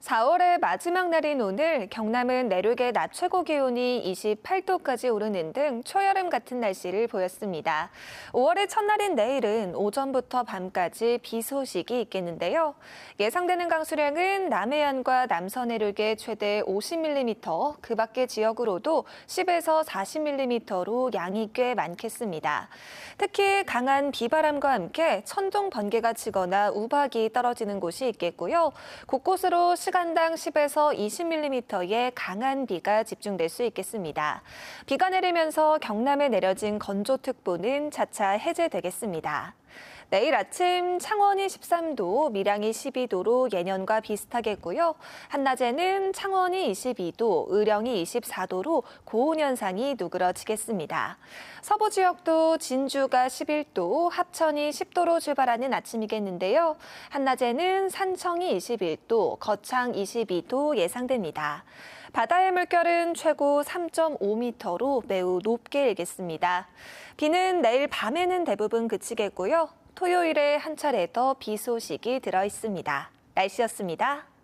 4월의 마지막 날인 오늘 경남은 내륙의 낮 최고 기온이 28도까지 오르는 등 초여름 같은 날씨를 보였습니다. 5월의 첫날인 내일은 오전부터 밤까지 비 소식이 있겠는데요. 예상되는 강수량은 남해안과 남서 내륙의 최대 50mm, 그 밖의 지역으로도 10에서 40mm로 양이 꽤 많겠습니다. 특히 강한 비바람과 함께 천둥 번개가 치거나 우박이 떨어지는 곳이 있겠고요. 곳곳으로 시간 당 10에서 20mm의 강한 비가 집중될 수 있겠습니다. 비가 내리면서 경남에 내려진 건조특보는 차차 해제되겠습니다. 내일 아침 창원이 13도, 밀양이 12도로 예년과 비슷하겠고요. 한낮에는 창원이 22도, 의령이 24도로 고온 현상이 누그러지겠습니다. 서부 지역도 진주가 11도, 합천이 10도로 출발하는 아침이겠는데요. 한낮에는 산청이 21도, 거창 22도 예상됩니다. 바다의 물결은 최고 3.5m로 매우 높게 일겠습니다. 비는 내일 밤에는 대부분 그치겠고요. 토요일에 한 차례 더 비 소식이 들어 있습니다. 날씨였습니다.